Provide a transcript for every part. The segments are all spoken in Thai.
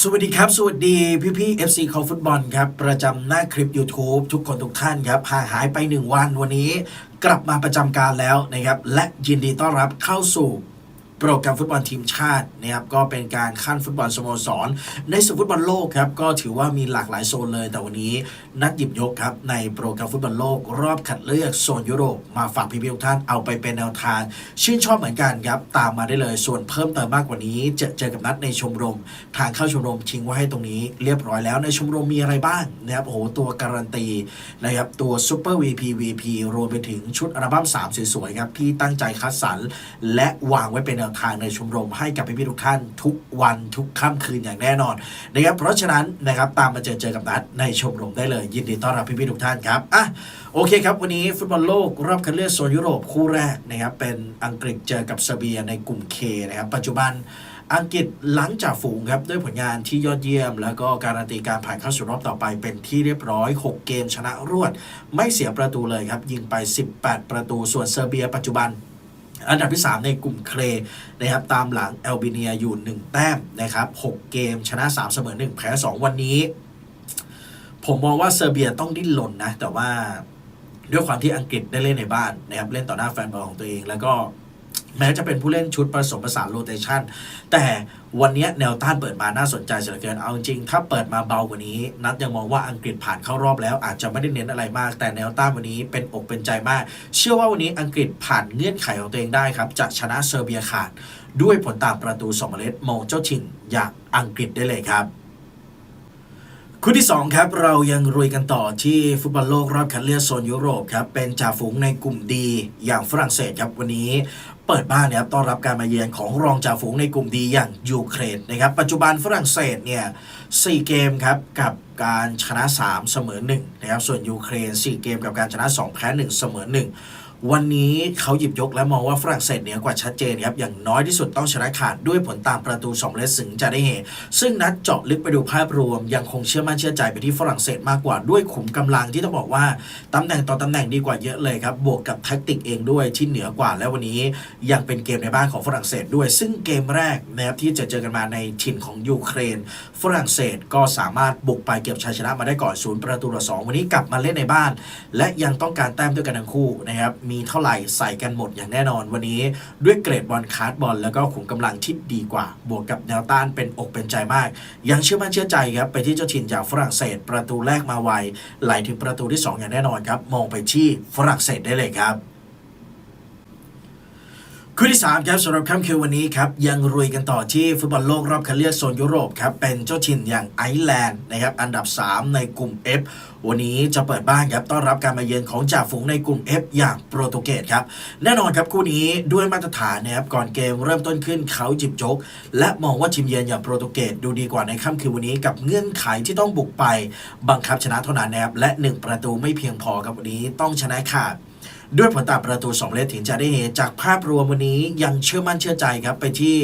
สวัสดีครับ สวัสดีพี่พี่ FC คอฟุตบอลครับ ประจำหน้าคลิป YouTube ทุกคนทุกท่านครับห่างหายไป 1 วันวันนี้กลับมาประจำการแล้วนะครับ และยินดีต้อนรับเข้าสู่ โปรแกรมฟุตบอลทีมชาตินะครับก็เป็นการขั้นฟุตบอลสโมสร ในศึกฟุตบอลโลกครับก็ถือว่ามีหลากหลายโซนเลย แต่วันนี้นัดหยิบยกครับในโปรแกรมฟุตบอลโลก รอบคัดเลือกโซนยุโรปมาฝากพี่ๆทุกท่านเอาไปเป็นแนวทาง ชื่นชอบเหมือนกันครับตามมาได้เลยส่วนเพิ่มเติมมากกว่านี้จะเจอกับนัดในชมรม ทางเข้าชมรมทิ้งไว้ให้ตรงนี้ เรียบร้อยแล้วในชมรมมีอะไรบ้างนะครับโอ้โหตัวการันตีนะครับตัวซูเปอร์ VP VP รวมไปถึงชุดอัลบั้ม3สวยๆครับที่ตั้งใจคัดสรรและวางไว้เป็นแนวทางในชมรมให้กับพี่ๆทุกท่านทุกวันทุกค่ำคืนอย่างแน่นอนนะครับเพราะฉะนั้นนะครับตามมาเจอเจอกับนัดในชมรมได้เลย ยินดีต้อนรับพี่ๆทุกท่านครับอะโอเคครับ วันนี้ฟุตบอลโลกรอบคัดเลือกโซนยุโรปคู่แรกนะครับเป็นอังกฤษเจอกับเซอร์เบียในกลุ่ม K นะครับปัจจุบันอังกฤษหลังจากฝูงครับด้วยผลงานที่ยอดเยี่ยม แล้วก็การันตีการผ่านเข้าสู่รอบต่อไปเป็นที่เรียบร้อย 6 เกมชนะรวด ไม่เสียประตูเลยครับ ยิงไป 18 ประตูส่วนเซอร์เบีย ปัจจุบัน อันดับที่ 3 ในกลุ่มเครนะครับตามหลังแอลเบเนียอยู่ 1 แต้มนะครับ6เกมชนะ 3 เสมอ 1 แพ้ 2 วันนี้ ผมมองว่าเซอร์เบียต้องดิ้นรนนะ แต่ว่าด้วยความที่อังกฤษได้เล่นในบ้านนะครับเล่นต่อหน้าแฟนบอลของตัวเองแล้วก็ แม้จะเป็นผู้เล่นชุดผสมผสานโรเตชันแต่วันนี้แนวต้านเปิดมาน่าสนใจเสียเหลือเกินเอาจริงๆถ้าเปิดมาเบากว่านี้ นัดยังมองว่าอังกฤษผ่านเข้ารอบแล้ว อาจจะไม่ได้เน้นอะไรมาก แต่แนวต้านวันนี้เป็นอกเป็นใจมาก เชื่อว่าวันนี้อังกฤษผ่านเงื่อนไขของตัวเองได้ครับจะชนะเซอร์เบียขาด ด้วยผลตามประตู2เมล็ดมองเจ้าถิ่นอย่างอังกฤษได้เลยครับ คู่ที่ 2 ครับ เรายังรุยกันต่อที่ฟุตบอลโลกรอบคัดเลือกโซนยุโรปครับ เป็นจ่าฝูงในกลุ่มดีอย่างฝรั่งเศสครับวันนี้เปิดบ้านนะครับต้อนรับการมาเยือนของรองจ่าฝูงในกลุ่มดีอย่างยูเครนนะครับ ปัจจุบันฝรั่งเศสเนี่ย4เกมครับกับการชนะ 3 เสมอ1นะครับส่วนยูเครน 4 เกมกับการชนะ 2 แพ้ 1 เสมอ1 วันนี้เขาหยิบยกและมองว่าฝรั่งเศสเหนือกว่าชัดเจนครับ อย่างน้อยที่สุดต้องชนะขาดด้วยผลตามประตู2เลสถึงจะได้เห็นซึ่งนัดเจาะลึกไปดูภาพรวม ยังคงเชื่อมั่นเชื่อใจไปที่ฝรั่งเศสมากกว่าด้วยขุมกำลังที่ต้องบอกว่าตำแหน่งต่อตำแหน่งดีกว่าเยอะเลยครับ บวกกับแท็กติกเองด้วยที่เหนือกว่า และวันนี้ยังเป็นเกมในบ้านของฝรั่งเศสด้วย ซึ่งเกมแรกนะครับที่จะเจอกันมาในถิ่นของยูเครน ฝรั่งเศสก็สามารถบุกไปเก็บชัยชนะมาได้ก่อนศูนย์ประตูต่อสองวันนี้กลับมาเล่นในบ้าน และยังต้องการแต้มด้วยกันทั้งคู่นะครับมีเท่าไหร่ใส่กันหมดอย่างแน่นอนวันนี้ด้วยเกรดบอลคาร์ดบอลแล้วก็ขุมกำลังที่ดีกว่า บวกกับแนวต้านเป็นอกเป็นใจมาก ยังเชื่อมั่นเชื่อใจครับไปที่เจ้าถิ่นจากฝรั่งเศส ประตูแรกมาไวไหลถึงประตูที่ 2 อย่างแน่นอนครับมองไปที่ฝรั่งเศสได้เลยครับ คู่ที่3ครับสำหรับค่ำคืนวันนี้ครับยังรุยกันต่อที่ฟุตบอลโลกรอบคัดเลือกโซนยุโรปครับเป็นเจ้าถิ่นอย่างไอร์แลนด์นะครับอันดับ 3 ในกลุ่ม F วันนี้จะเปิดบ้านครับต้อนรับการมาเยือนของจ่าฝูงในกลุ่ม F อย่างโปรตุเกสครับแน่นอนครับคู่นี้ด้วยมาตรฐานนะครับก่อนเกมเริ่มต้นขึ้นเขาจิบจก และมองว่าทีมเยือนอย่างโปรตุเกสดูดีกว่าในค่ำคืนวันนี้กับเงื่อนไขที่ต้องบุกไป บังคับชนะเท่านั้นนะครับและหนึ่งประตูไม่เพียงพอครับวันนี้ต้องชนะขาด ด้วยผลตามประตู 2 เลสถึงจะได้เฮจากภาพรวมวันนี้ยังเชื่อมั่นเชื่อใจครับ ไปที่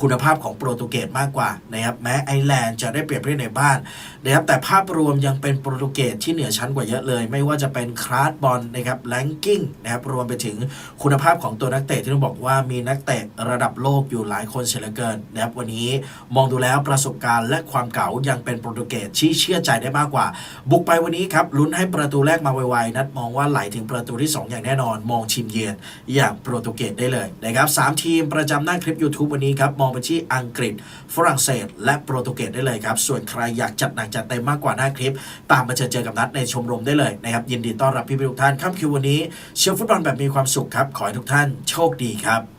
คุณภาพของโปรตุเกสมากกว่านะครับแม้ไอร์แลนด์จะได้เปรียบเล่นในบ้านนะครับแต่ภาพรวมยังเป็นโปรตุเกสที่เหนือชั้นกว่าเยอะเลย ไม่ว่าจะเป็นคลาสบอลนะครับแลงกิ้งนะครับรวมไปถึงคุณภาพของตัวนักเตะที่ต้องบอกว่ามีนักเตะระดับโลกอยู่หลายคนเสียเหลือเกินนะครับวันนี้มองดูแล้วประสบการณ์และความเก่ายังเป็นโปรตุเกสที่เชื่อใจได้มากกว่า บุกไปวันนี้ครับลุ้นให้ประตูแรกมาไวๆนัดมองว่าไหลถึงประตูที่ 2 อย่างแน่น่นอน มองทีมเยือนอย่างโปรตุเกสได้เลยนะครับสามทีมประจำหน้าคลิป YouTube วันนี้ครับ มองไปที่อังกฤษ ฝรั่งเศส และโปรตุเกสได้เลยครับ ส่วนใครอยากจัดหนักจัดเต็มมากกว่าหน้าคลิป ตามมาเจอเจอกับนัดในชมรมได้เลยนะครับยินดีต้อนรับพี่ๆทุกท่านค่ำคืนวันนี้ เชียร์ฟุตบอลแบบมีความสุขครับขอให้ทุกท่านโชคดีครับ